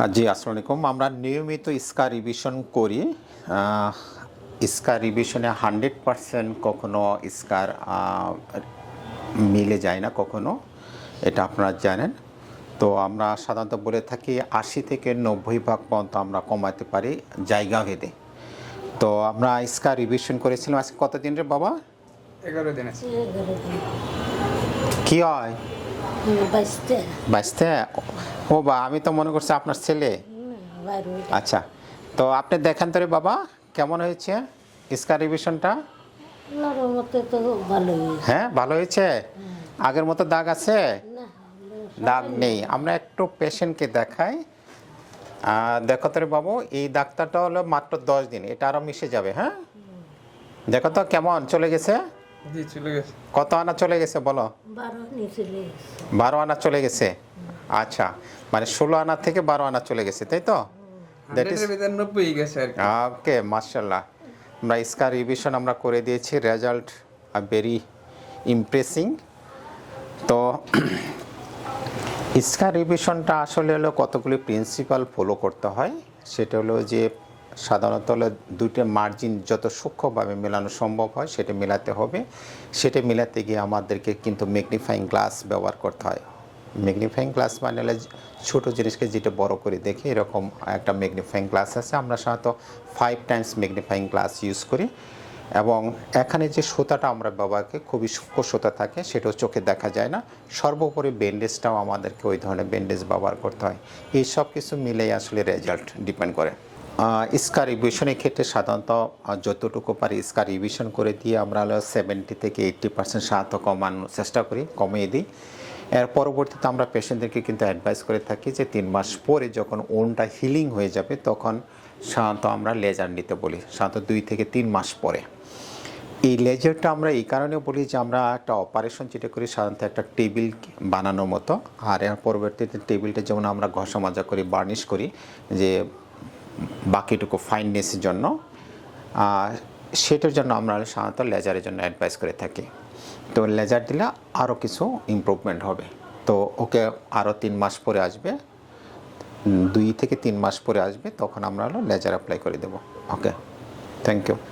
হ্যাঁ জি আসসালামু আলাইকুম। আমরা নিয়মিত স্কা রিভিশন করি। আহ, স্কা রিভিশনে হান্ড্রেড পারসেন্ট কখনো স্কার মিলে যায় না কখনো। এটা আপনারা জানেন। তো আমরা সাধারণত বলে থাকি আশি থেকে নব্বই ভাগ পর্যন্ত আমরা কমাতে পারি জায়গা ভেদে। তো আমরা স্কা রিভিশন করেছিলাম আজকে কতদিন রে বাবা? এগারো দিন কি হয়? ও বা আমি তো মনে করছি আপনার ছেলে। আচ্ছা তো আপনি দেখেন তো রে বাবা কেমন হয়েছে স্কার রিভিশনটা? হ্যাঁ ভালো হয়েছে? আগের মতো দাগ আছে? দাগ নেই। আমরা একটু পেশেন্টকে দেখাই। দেখো তো রে বাবু এই ডাক্তারটা হলো মাত্র দশ দিন। এটা আরও মিশে যাবে হ্যাঁ? দেখো তো কেমন চলে গেছে? চলে গেছে। কত আনা চলে গেছে বলো? বারো আনা চলে গেছে। আচ্ছা মানে ষোলো আনা থেকে বারো আনা চলে গেছে তাই তো? নব্বই গেছে আর ওকে মার্শাল্লাহ আমরা স্কার রিভিশন আমরা করে দিয়েছি রেজাল্ট ভেরি ইমপ্রেসিং তো স্কার রিভিশনটা আসলে হলো কতগুলি প্রিন্সিপাল ফলো করতে হয় সেটা হলো যে সাধারণত হলো দুইটা মার্জিন যত সূক্ষ্মভাবে মেলানো সম্ভব হয় সেটা মেলাতে হবে। সেটা মেলাতে গিয়ে আমাদেরকে কিন্তু ম্যাগনিফাইং গ্লাস ব্যবহার করতে হয়। ম্যাগনিফাইং গ্লাস মানে ছোটো জিনিসকে যেটা বড় করে দেখে এরকম একটা ম্যাগনিফাইং গ্লাস আছে। আমরা সাধারণত five times magnifying glass use করি এবং এখানে যে সুতাটা আমরা করি, খুবই সূক্ষ্ম সুতা থাকে, সেটাও চোখে দেখা যায় না। সর্বোপরি ব্যান্ডেজটাও আমাদেরকে ওই ধরনের ব্যান্ডেজ ব্যবহার করতে হয়। এই সব কিছু মিলেই আসলে রেজাল্ট ডিপেন্ড করে। স্কার রিভিশনের ক্ষেত্রে সাধারণত যতটুকু পারি স্কার রিভিশন করে দিয়ে আমরা হলো সেভেন্টি থেকে এইট্টি পার্সেন্ট সাহায্য কমানোর চেষ্টা করি, কমিয়ে দিই। এর পরবর্তীতে আমরা পেশেন্টদেরকে কিন্তু অ্যাডভাইস করে থাকি যে তিন মাস পরে যখন ওনটা হিলিং হয়ে যাবে, তখন সাধারণত আমরা লেজার নিতে বলি, সাধারণত দুই থেকে তিন মাস পরে। এই লেজারটা আমরা এই কারণে বলি যে আমরা একটা অপারেশন যেটা করি, সাধারণত একটা টেবিল বানানোর মতো। আর এর পরবর্তীতে টেবিলটা যেমন আমরা ঘষা মাজা করি বার্নিশ করি, যে বাকিটুকু ফাইননেসের জন্য, আর সেটার জন্য আমরা সাধারণত লেজারের জন্য অ্যাডভাইস করে থাকি। তো লেজার দিলে আরও কিছু ইম্প্রুভমেন্ট হবে। তো ওকে আরও তিন মাস পরে আসবে দুই থেকে তিন মাস পরে আসবে, তখন আমরা লেজার অ্যাপ্লাই করে দেবো। Okay thank you